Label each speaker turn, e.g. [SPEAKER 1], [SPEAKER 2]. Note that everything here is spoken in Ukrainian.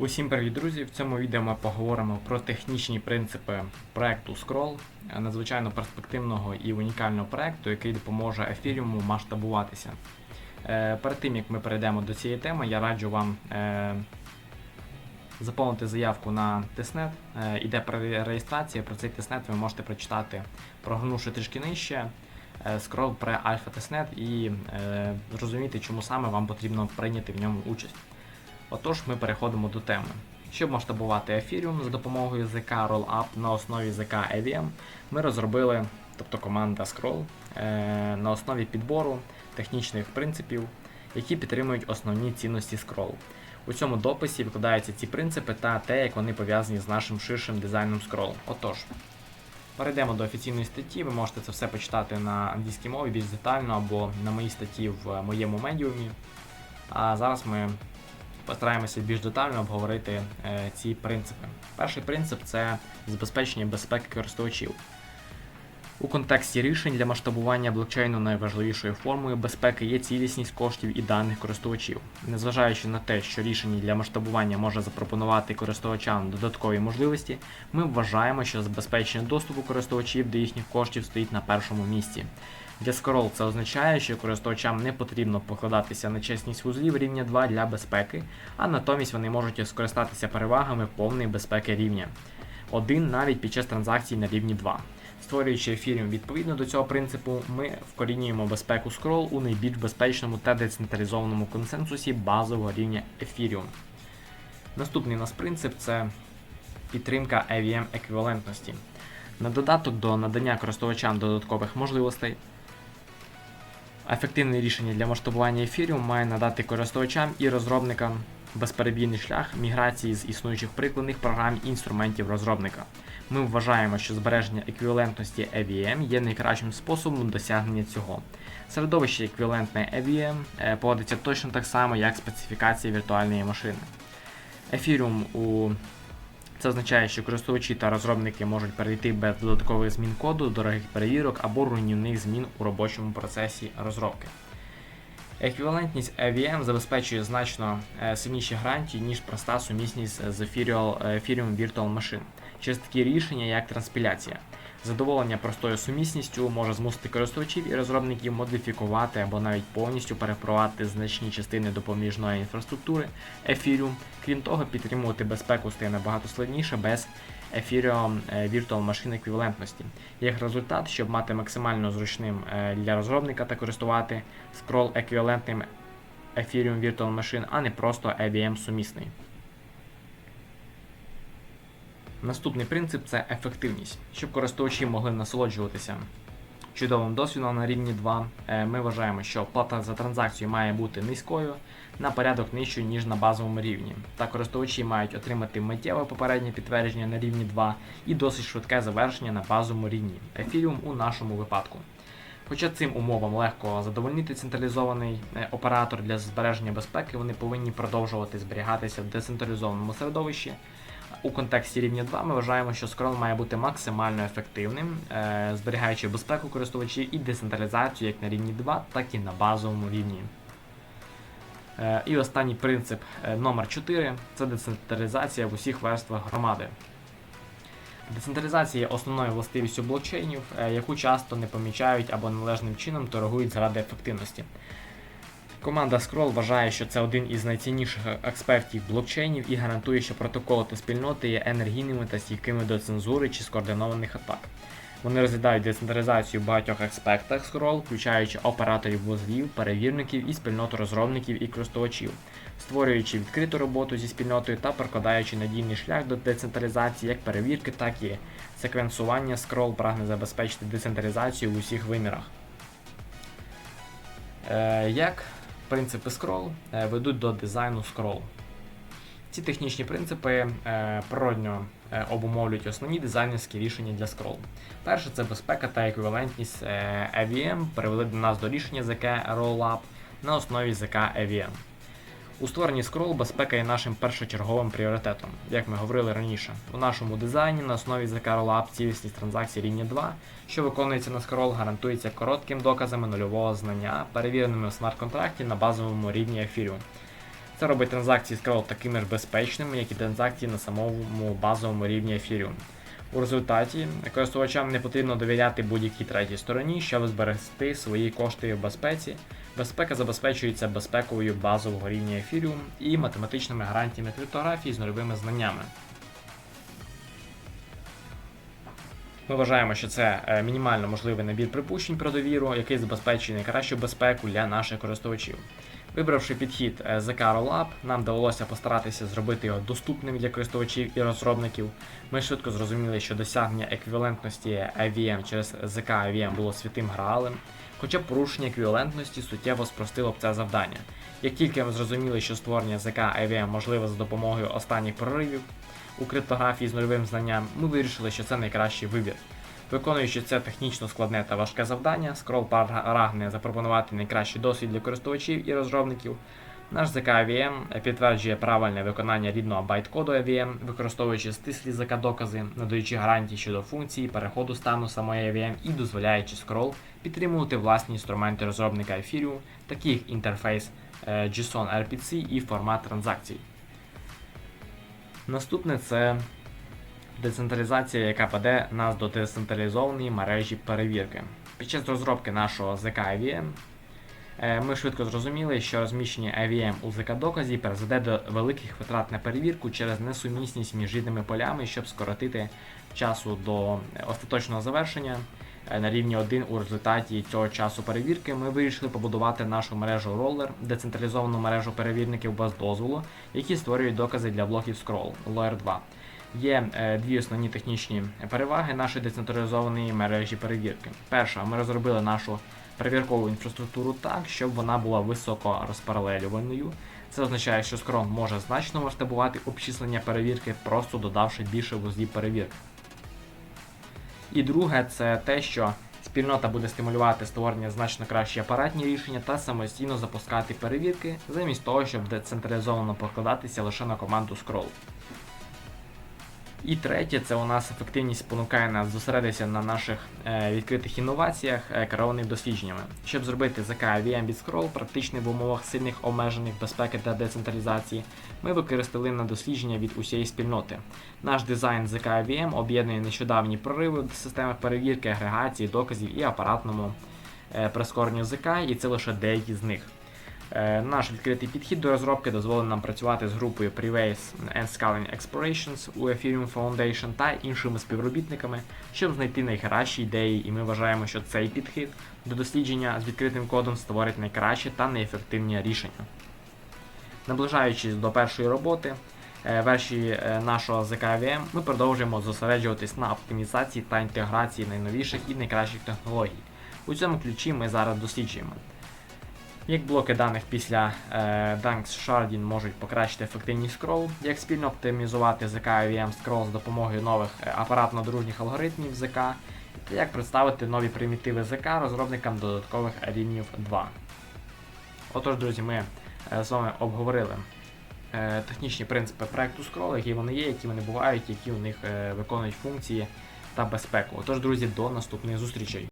[SPEAKER 1] Усім привіт, друзі! В цьому відео ми поговоримо про технічні принципи проекту Scroll, е, надзвичайно перспективного і унікального проекту, який допоможе ефіріуму масштабуватися. Е, Перед тим як ми перейдемо до цієї теми, я раджу вам е, заповнити заявку на тиснет. Е, Іде при реєстрації. Про цей тиснет ви можете прочитати, прогорнувши трішки нижче. Scroll про Альфа Тиснет і зрозуміти, чому саме вам потрібно прийняти в ньому участь. Отож, ми переходимо до теми. Щоб масштабувати Ethereum за допомогою ZK Rollup на основі ZK EVM, ми розробили, тобто команда Scroll, е, на основі підбору технічних принципів, які підтримують основні цінності Scroll. У цьому дописі викладаються ці принципи та те, як вони пов'язані з нашим ширшим дизайном Scroll. Отож, перейдемо до офіційної статті. Ви можете це все почитати на англійській мові більш детально або на моїй статті в моєму медіумі. А зараз ми постараємося більш детально обговорити е, ці принципи. Перший принцип це забезпечення безпеки користувачів. У контексті рішень для масштабування блокчейну найважливішою формою безпеки є цілісність коштів і даних користувачів. Незважаючи на те, що рішення для масштабування може запропонувати користувачам додаткові можливості, ми вважаємо, що забезпечення доступу користувачів до їхніх коштів стоїть на першому місці. Для Scroll це означає, що користувачам не потрібно покладатися на чесність вузлів рівня 2 для безпеки, а натомість вони можуть скористатися перевагами повної безпеки рівня 1 навіть під час транзакцій на рівні 2. Створюючи ефіріум відповідно до цього принципу, ми вкорінюємо безпеку Scroll у найбільш безпечному та децентралізованому консенсусі базового рівня Ethereum. Наступний у нас принцип це підтримка EVM еквівалентності. На додаток до надання користувачам додаткових можливостей, ефективне рішення для масштабування Ethereum має надати користувачам і розробникам безперебійний шлях міграції з існуючих прикладних програм і інструментів розробника. Ми вважаємо, що збереження еквівалентності EVM є найкращим способом досягнення цього. Середовище еквівалентне EVM е, поводиться точно так само, як специфікація віртуальної машини. Ethereum у це означає, що користувачі та розробники можуть перейти без додаткових змін коду, дорогих перевірок або руйнівних змін у робочому процесі розробки. Еквівалентність EVM забезпечує значно е, сильніші гарантії, ніж проста сумісність з Ethereum Ethereum Virtual Machine через такі рішення, як транспіляція. Задоволення простою сумісністю може змусити користувачів і розробників модифікувати або навіть повністю перепровадити значні частини допоміжної інфраструктури Ethereum. Крім того, підтримувати безпеку стає набагато складніше без Ethereum е, Virtual Machine еквівалентності. Як результат, щоб мати максимально зручним е, для розробника та користувати скрол еквівалентним Ethereum Virtual Machine, а не просто EVM сумісний. Наступний принцип це ефективність. Щоб користувачі могли насолоджуватися чудовим досвідом на рівні 2, е, ми вважаємо, що плата за транзакцію має бути низькою на порядок нижчою, ніж на базовому рівні. Та користувачі мають отримати миттєве попереднє підтвердження на рівні 2 і досить швидке завершення на базовому рівні. Ефіріум у нашому випадку. Хоча цим умовам легко задовольнити централізований е, оператор для збереження безпеки, вони повинні продовжувати зберігатися в децентралізованому середовищі. У контексті рівня 2 ми вважаємо, що Scroll має бути максимально ефективним, е, зберігаючи безпеку користувачів і децентралізацію як на рівні 2, так і на базовому рівні. Е, І останній принцип е, номер 4 це децентралізація в усіх верствах громади. Децентралізація є основною властивістю блокчейнів, яку часто не помічають або належним чином торгують заради ефективності. Команда Scroll вважає, що це один із найцінніших експертів блокчейнів і гарантує, що протоколи та спільноти є енергійними та стійкими до цензури чи скоординованих атак. Вони розглядають децентралізацію в багатьох аспектах Scroll, включаючи операторів вузлів, перевірників і спільноту розробників і користувачів, створюючи відкриту роботу зі спільнотою та прокладаючи надійний шлях до децентралізації як перевірки, так і секвенсування Scroll прагне забезпечити децентралізацію в усіх вимірах. Е, як принципи Scroll е, ведуть до дизайну Scroll. Ці технічні принципи е, природньо е, обумовлюють основні дизайнерські рішення для Scroll. Перше це безпека та еквівалентність AVM, привели до нас до рішення ZK Rollup на основі ZK EVM. У створенні Scroll безпека є нашим першочерговим пріоритетом, як ми говорили раніше. У нашому дизайні на основі Rollup цілісність транзакцій рівня 2, що виконується на Scroll, гарантується коротким доказами нульового знання, перевіреними в смарт-контракті на базовому рівні Ethereum. Це робить транзакції Scroll такими ж безпечними, як і транзакції на самому базовому рівні Ethereum. У результаті користувачам не потрібно довіряти будь-якій третій стороні, щоб зберегти свої кошти в безпеці. Безпека забезпечується безпекою базового рівня ефіріум і математичними гарантіями криптографії з нульовими знаннями. Ми вважаємо, що це е, мінімально можливий набір припущень про довіру, який забезпечує найкращу безпеку для наших користувачів. Вибравши підхід е, ZK Rollup, нам довелося постаратися зробити його доступним для користувачів і розробників. Ми швидко зрозуміли, що досягнення еквівалентності IVM через ZK IVM було святим граалем, хоча порушення еквівалентності суттєво спростило б це завдання. Як тільки ми зрозуміли, що створення ZK IVM можливе за допомогою останніх проривів у криптографії з нульовим знанням, ми вирішили, що це найкращий вибір. Виконуючи це технічно складне та важке завдання, Scroll прагне запропонувати найкращий досвід для користувачів і розробників. Наш ZK AVM підтверджує правильне виконання рідного байткоду AVM, використовуючи стислі ZK докази, надаючи гарантії щодо функції, переходу стану самої AVM і дозволяючи Scroll підтримувати власні інструменти розробника Ethereum, такі як інтерфейс е, JSON RPC і формат транзакцій. Наступне це децентралізація, яка веде нас до децентралізованої мережі перевірки. Під час розробки нашого ZK IVM е, ми швидко зрозуміли, що розміщення IVM у ZK доказі призведе до великих витрат на перевірку через несумісність між рідними полями, щоб скоротити часу до остаточного завершення. Е, На рівні 1 у результаті цього часу перевірки ми вирішили побудувати нашу мережу Roller, децентралізовану мережу перевірників без дозволу, які створюють докази для блоків Scroll Layer 2. Є е, дві основні технічні переваги нашої децентралізованої мережі перевірки. Перша, ми розробили нашу перевіркову інфраструктуру так, щоб вона була високо розпаралелюваною. Це означає, що Scrum може значно масштабувати обчислення перевірки, просто додавши більше вузлів перевірки. І друге, це те, що спільнота буде стимулювати створення значно кращі апаратні рішення та самостійно запускати перевірки, замість того, щоб децентралізовано покладатися лише на команду Scroll. І третє, це у нас ефективність спонукає нас зосередитися на наших е, відкритих інноваціях, е, керованих дослідженнями. Щоб зробити IVM від Scroll практичний в умовах сильних обмежених безпеки та децентралізації, ми використали на дослідження від усієї спільноти. Наш дизайн ZK IVM об'єднує нещодавні прориви в системах перевірки, агрегації, доказів і апаратному е, прискоренню ZK, і це лише деякі з них. Е, Наш відкритий підхід до розробки дозволив нам працювати з групою Preways and Scaling Explorations у Ethereum Foundation та іншими співробітниками, щоб знайти найкращі ідеї, і ми вважаємо, що цей підхід до дослідження з відкритим кодом створить найкраще та найефективні рішення. Наближаючись до першої роботи, е, версії е, нашого ZKVM, ми продовжуємо зосереджуватись на оптимізації та інтеграції найновіших і найкращих технологій. У цьому ключі ми зараз досліджуємо. Як блоки даних після е, Dunks Sharding можуть покращити ефективність scroll, як спільно оптимізувати ZK IVM scroll з допомогою нових е, апаратно-дружніх алгоритмів ZK, та як представити нові примітиви ZK розробникам додаткових рівнів 2. Отож, друзі, ми е, з вами обговорили е, технічні принципи проекту Scroll, які вони є, які вони бувають, які у них е, виконують функції та безпеку. Отож, друзі, до наступних зустрічей.